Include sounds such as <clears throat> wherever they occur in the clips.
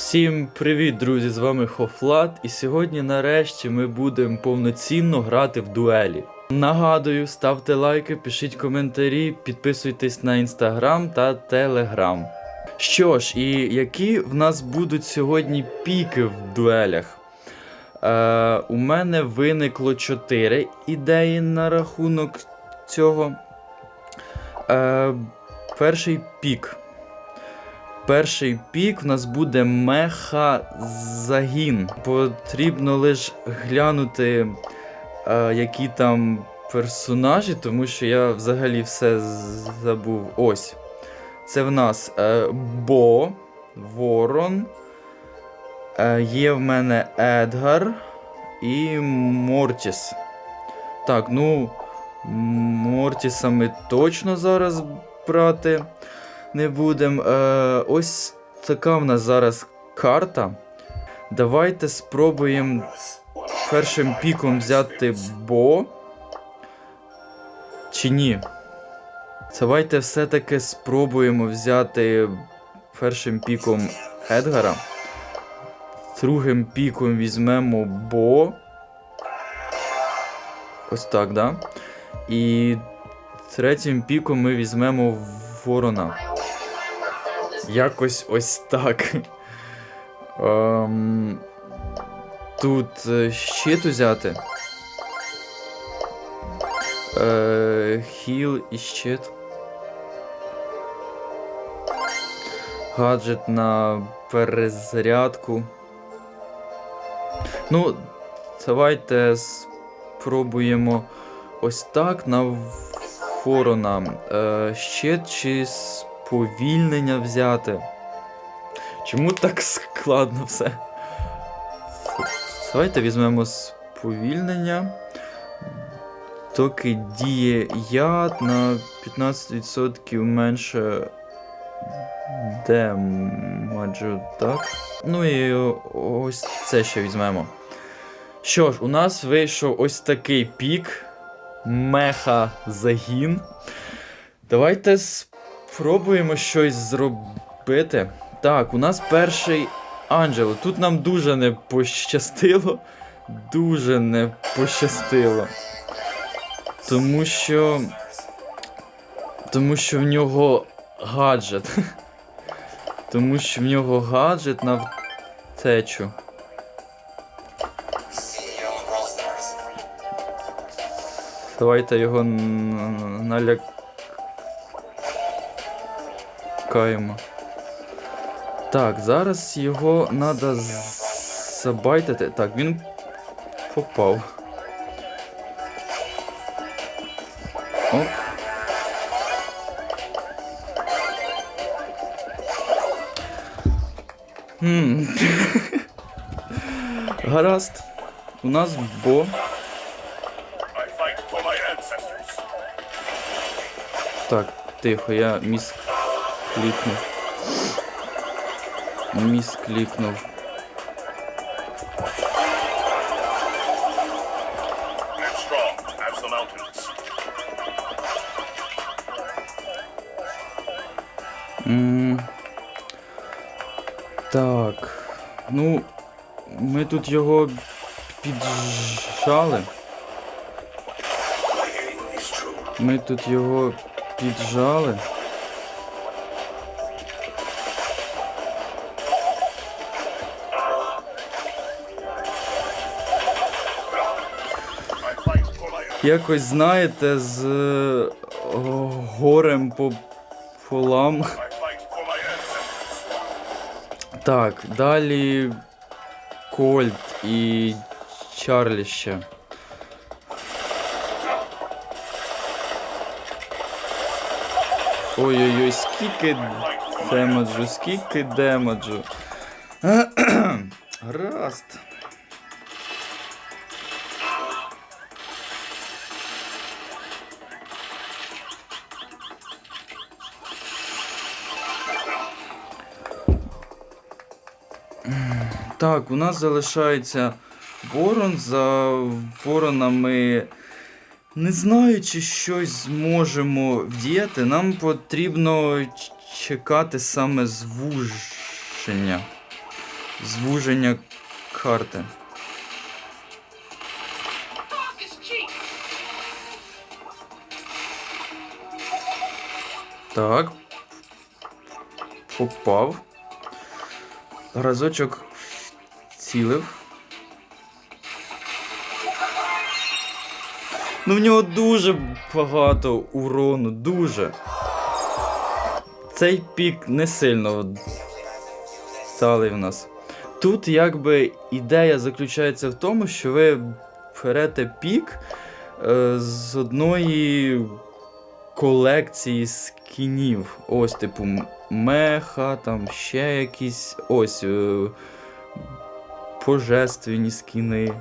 Всім привіт, друзі! З вами Хофлат, і сьогодні нарешті ми будемо повноцінно грати в дуелі. Нагадую, ставте лайки, пишіть коментарі, підписуйтесь на інстаграм та телеграм. Що ж, і які в нас будуть сьогодні піки в дуелях? Е, у мене виникло 4 ідеї на рахунок цього. Е, перший пік. Перший пік в нас буде меха-загін. Потрібно лише глянути, е, які там персонажі, тому що я взагалі все забув. Ось. Це в нас е, Бо, Ворон. Е, є в мене Едгар і Мортіс. Так, ну. Мортіса ми точно зараз брати не будемо. Е, ось така в нас зараз карта. Давайте спробуємо першим піком взяти Бо. Чи ні? Давайте все-таки спробуємо взяти першим піком Едгара. Другим піком візьмемо Бо. Ось так, да? І третім піком ми візьмемо Ворона. Якось ось так. Ем, тут е, щит взяти. Е, хіл і щит. Гаджет на перезарядку. Ну, давайте спробуємо ось так на ворона. Е, щит чи сповільнення взяти. Чому так складно все? Давайте візьмемо сповільнення. Доки діє яд на 15% менше демеджу, так? Ну і ось це ще візьмемо. Що ж, у нас вийшов ось такий пік. Меха загін. Давайте спробуємо щось зробити. Так, у нас перший Анджело. Тут нам дуже не пощастило. Дуже не пощастило. Тому що. Тому що в нього гаджет. <laughs> Тому що в нього гаджет на втечу. Давайте його налякаємо. Так, зараз його треба забайтити. Так, він попав. Оп. <laughs> Гаразд. У нас бо. Так, тихо, я міс клікнув. Міс клікнув. М, Так. Ну, ми тут його піджали. Ми тут його піджали. Якось знаєте, з е, горем по полам. Так, далі Кольт і Чарлі ще. Ой-ой-ой, скільки демеджу, скільки демеджу. <clears throat> Гаразд. Так, у нас залишається ворон. За воронами, не знаю, чи щось зможемо вдіяти. Нам потрібно чекати саме звуження. звуження карти. Так. Попав. Разочок цілив. Ну в нього дуже багато урону, дуже. Цей пік не сильно сталий в нас. Тут якби ідея заключається в тому, що ви берете пік е, з одної колекції скінів. Ось, типу, меха, там ще якісь. Ось. Е, божественні скіни.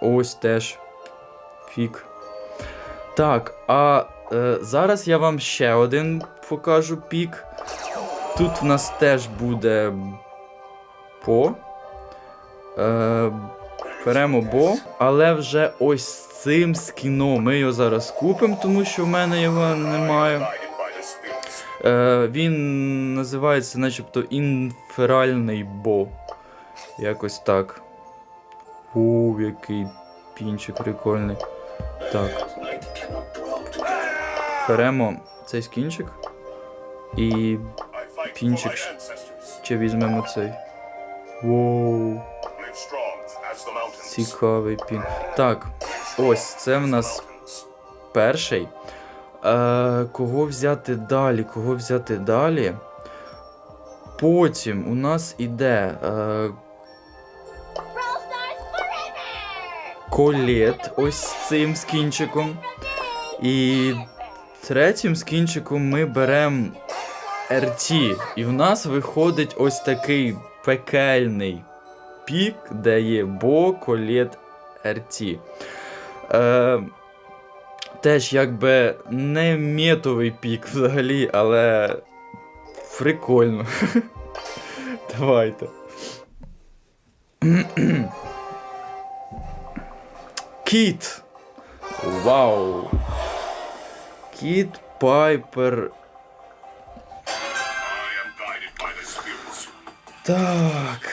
Ось теж фік. Так, а е, зараз я вам ще один покажу пік. Тут в нас теж буде по. Е, беремо бо, але вже ось з цим скіном. Ми його зараз купимо, тому що в мене його немає. Е, він називається начебто інферальний бо. Якось так. О, який пінчик прикольний. Так. Беремо цей скінчик. І Пінчик. ще візьмемо цей. Воу, цікавий пін. Так, ось це в нас перший. Е, кого взяти далі? Кого взяти далі? Потім у нас іде е, колет ось цим скінчиком. І третім скінчиком ми беремо RT. І в нас виходить ось такий пекельний пік, де є бо, колет, RT. Е, теж якби не метовий пік взагалі, але прикольно. <laughs> Давайте. Кіт. Вау. Кіт Пайпер. Так.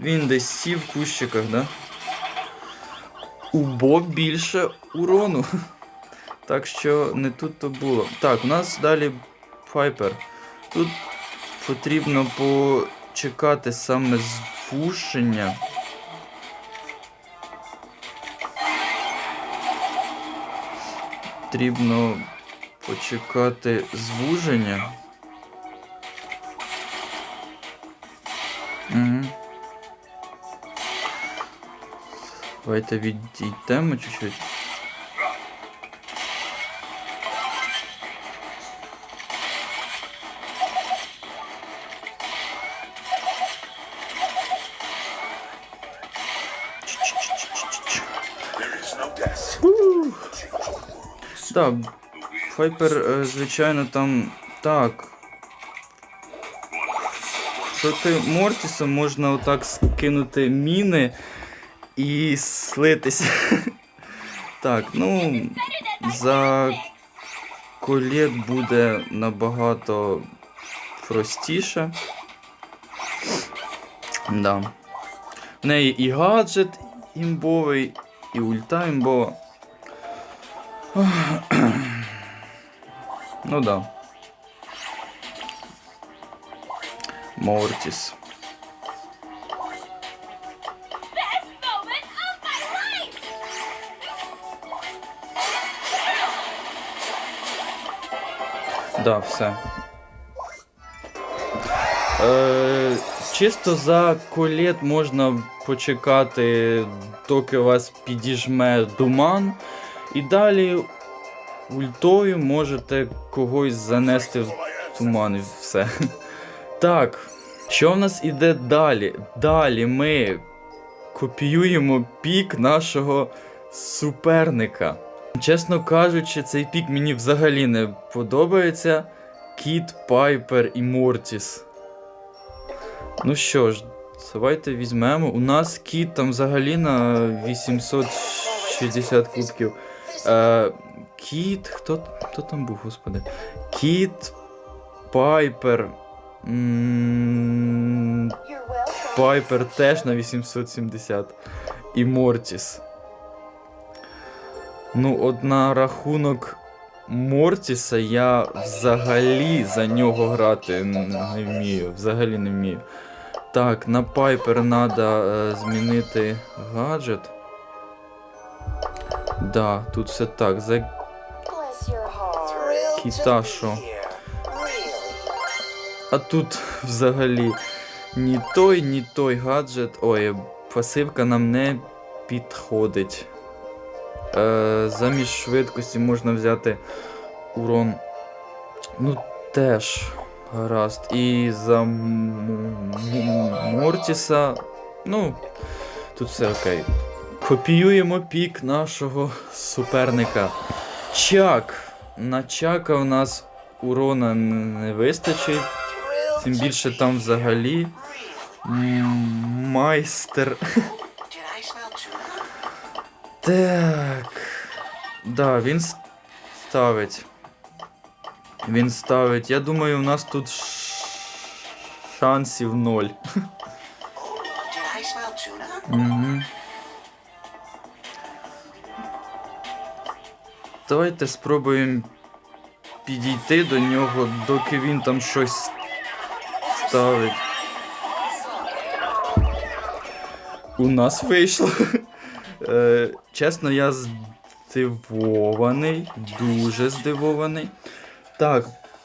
Він десь сів в кущиках, да? У Боб більше урону. Так що не тут то було. Так, у нас далі Пайпер. Тут потрібно почекати саме звушення. Потрібно почекати звуження. Угу. Давайте відійдемо чуть-чуть. Так, Файпер, е, звичайно, там так. Проти Мортіса можна отак скинути міни і слитися. <laughs> Так, ну. За колет буде набагато простіше. Да. В неї і гаджет імбовий, і ульта імбова. Ну да. Мортіс. Да, все. Е, чисто за колет можна почекати, доки вас підіжме думан. І далі ультою можете когось занести в туман і все. <laughs> Так, що в нас іде далі? Далі ми копіюємо пік нашого суперника. Чесно кажучи, цей пік мені взагалі не подобається. Кіт, Пайпер і Мортіс. Ну що ж, давайте візьмемо. У нас кіт там взагалі на 860 кубків. Е, кіт. Хто, хто там був, господи? Кіт, Пайпер. Пайпер теж на 870. І Мортіс. Ну, от на рахунок Мортіса я взагалі за нього грати не вмію. Взагалі не вмію. Так, на Пайпер треба змінити гаджет. Да, тут все так. За що? А тут взагалі ні той, ні той гаджет. Ой, пасивка нам не підходить. Е, замість швидкості можна взяти урон. Ну, теж гаразд. І за Мортіса. Ну, тут все окей. Копіюємо пік нашого суперника. Чак. На Чака у нас урона не вистачить. Тим більше там взагалі. Майстер. <laughs> Так. Да, він ставить. Він ставить. Я думаю, у нас тут шансів ноль. <laughs> Угу. Давайте спробуємо підійти до нього, доки він там щось ставить. У нас вийшло. <laughs> Е, чесно, я здивований, дуже здивований. Так,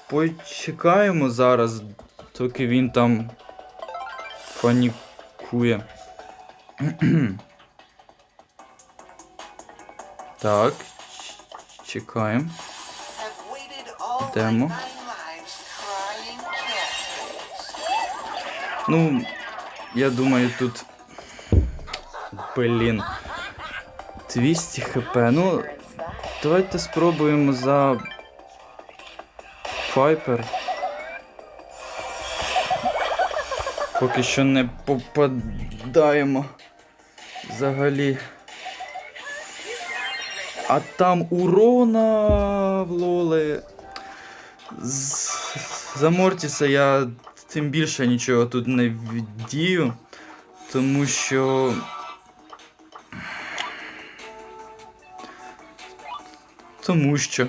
почекаємо зараз, доки він там панікує. <clears throat> Так, чекаємо. Демо. Ну, я думаю, тут. Блін. 200 хп. Ну, давайте спробуємо за. Пайпер. Поки що не попадаємо. Взагалі. А там урона влоли. З... За Мортіса я тим більше нічого тут не вдію, тому що. Тому що.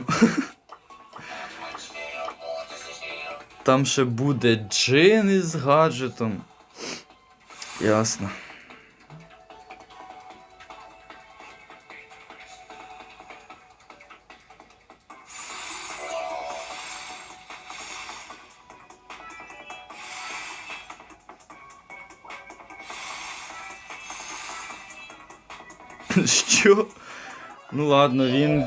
Там ще буде джин із гаджетом. Ясно. Що? Ну ладно, він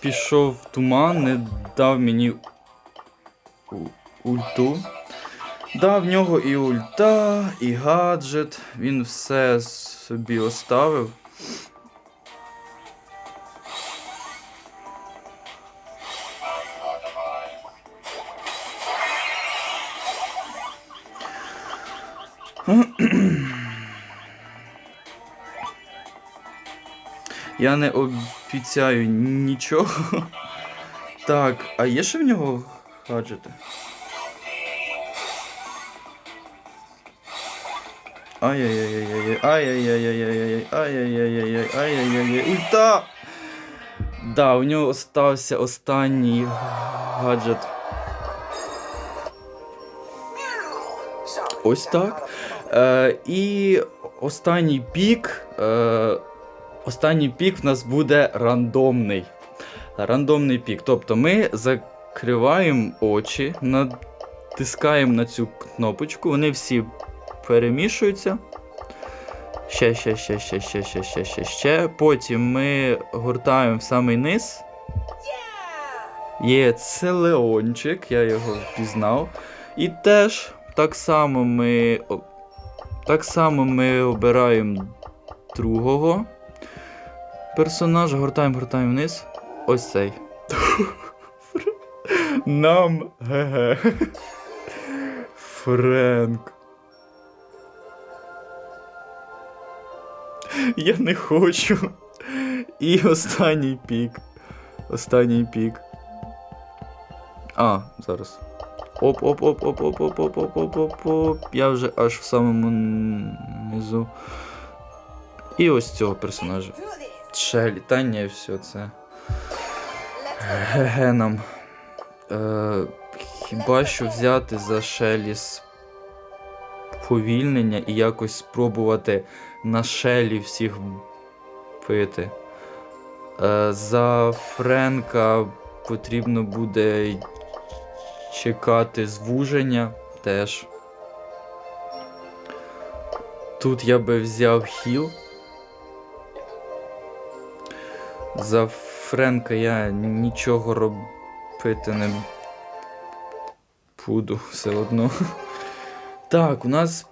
пішов в туман, не дав мені ульту. Да, в нього і ульта, і гаджет. Він все собі оставив. Я не обіцяю нічого. Так, а є ще в нього гаджети? Ай-яй-яй-яй-яй, ай-яй-яй-яй-яй, ай-яй-яй-яй, ай-яй-яй-яй, ульта! Да, у нього остався останній гаджет. Ось так. Е, і останній пік. Е, останній пік в нас буде рандомний. Рандомний пік. Тобто ми закриваємо очі, натискаємо на цю кнопочку, вони всі перемішуються. Ще, ще, ще, ще, ще, ще, ще, ще, ще. Потім ми гуртаємо в самий низ. Є Целеончик, я його впізнав. І теж так само ми. Так само ми обираємо другого персонажа, гортаємо, гортаємо вниз. Ось цей. Нам ге Френк. Я не хочу. І останній пік. Останній пік. А, зараз. Оп, оп, оп, оп, оп, оп, оп, оп, оп, оп, оп. Я вже аж в самому низу. І ось цього персонажа. Ще літання і все це. Ге нам. Е, хіба що взяти за Шелі повільнення і якось спробувати на Шелі всіх бити. Е, за Френка потрібно буде чекати звуження теж. Тут я би взяв хіл. За Френка я нічого робити не буду все одно. <laughs> Так, у нас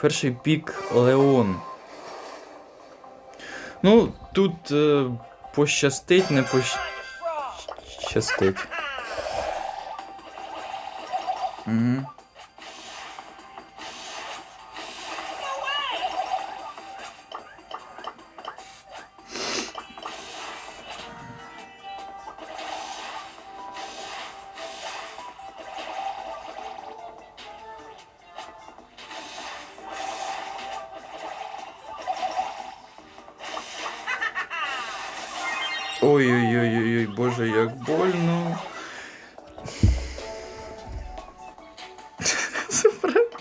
перший пік Леон. Ну, тут е, пощастить, не пощастить. Боже, як больно. <laughs> За Френка.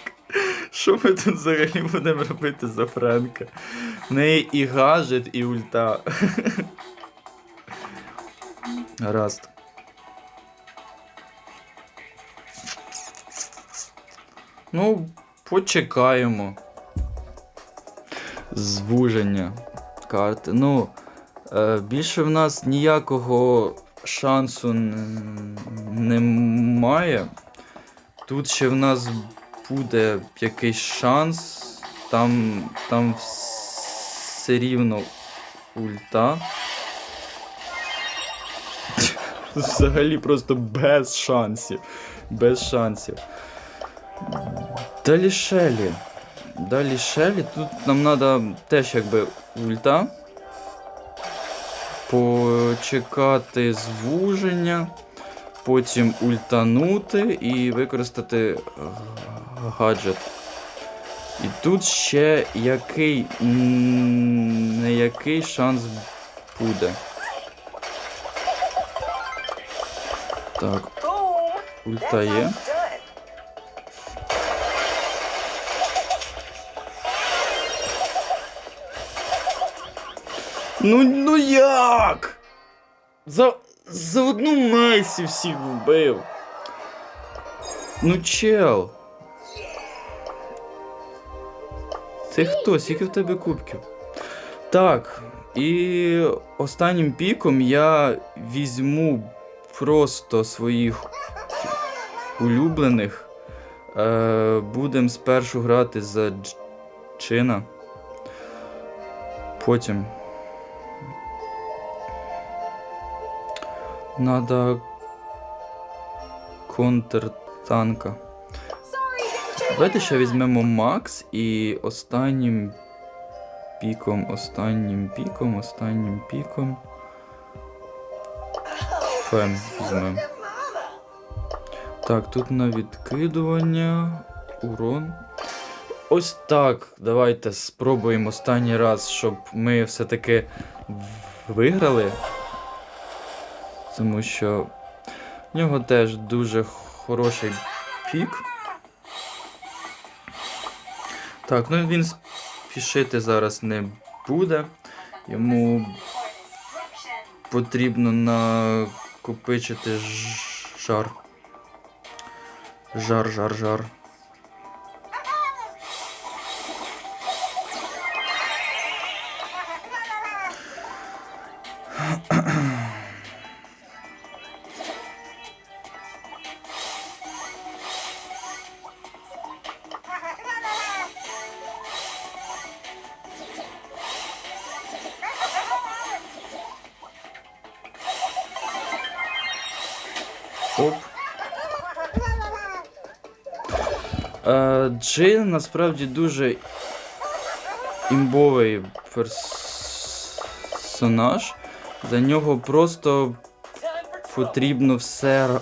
Що ми тут взагалі будемо робити за Френка? В неї і гаджет, і ульта. <laughs> Гаразд. Ну, почекаємо. Звуження карти. Ну. Е, Більше в нас ніякого шансу немає. Тут ще в нас буде якийсь шанс. Там, там все рівно ульта. <laughs> Взагалі просто без шансів. Без шансів. Далі Шелі. Далі Шелі. Тут нам треба теж якби ульта почекати звуження, потім ультанути і використати е, гаджет. І тут ще який не який шанс буде. Так, ульта є. Ну, ну як? За, за одну Месі всіх вбив. Ну чел. Ти хто? Скільки в тебе кубків? Так. І останнім піком я візьму просто своїх улюблених. Е, Будем спершу грати за Джина. Потім. Надо контртанка. Давайте ще візьмемо Макс і останнім піком, останнім піком, останнім піком. Фем візьмемо. Так, тут на відкидування, урон. Ось так. Давайте спробуємо останній раз, щоб ми все-таки виграли. Тому що в нього теж дуже хороший пік. Так, ну він спішити зараз не буде. Йому потрібно накопичити жар. Жар, жар, жар. Оп. Джин насправді дуже імбовий персонаж. За нього просто потрібно все е,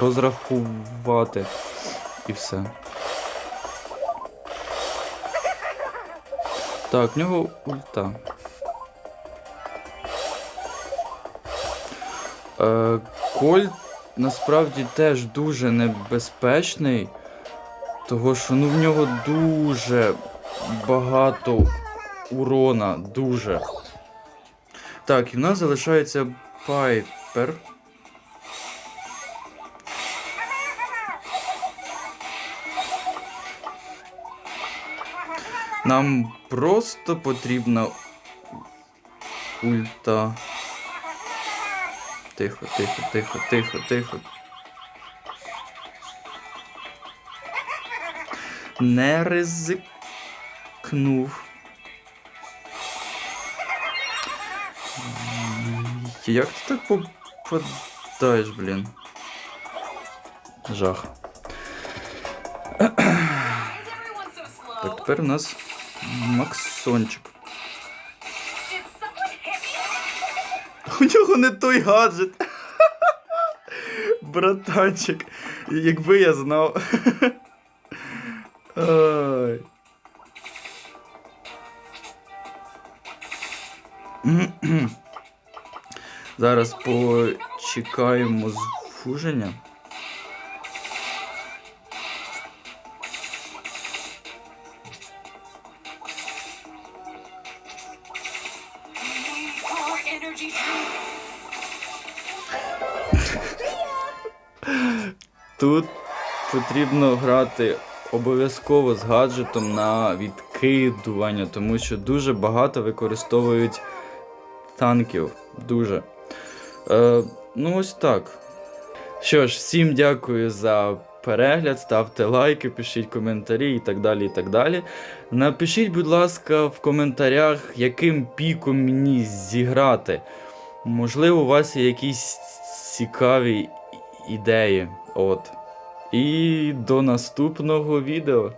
розрахувати. І все. Так, в нього ульта. Е, Кольт насправді теж дуже небезпечний, того що ну, в нього дуже багато урона, дуже. Так, і в нас залишається Пайпер. Нам просто потрібна ульта. Тихо, тихо, тихо, тихо, тихо. Не ризикнув. Як ти так попадаєш, блін? Жах. Так, тепер у нас Максончик. У нього не той гаджет. Братанчик. Якби я знав. Ой. Зараз почекаємо звуження. Тут потрібно грати обов'язково з гаджетом на відкидування, тому що дуже багато використовують танків. Дуже. Е, ну, ось так. Що ж, всім дякую за перегляд, ставте лайки, пишіть коментарі і так далі. і так далі. Напишіть, будь ласка, в коментарях, яким піком мені зіграти. Можливо, у вас є якісь цікаві ідеї. От. І до наступного відео.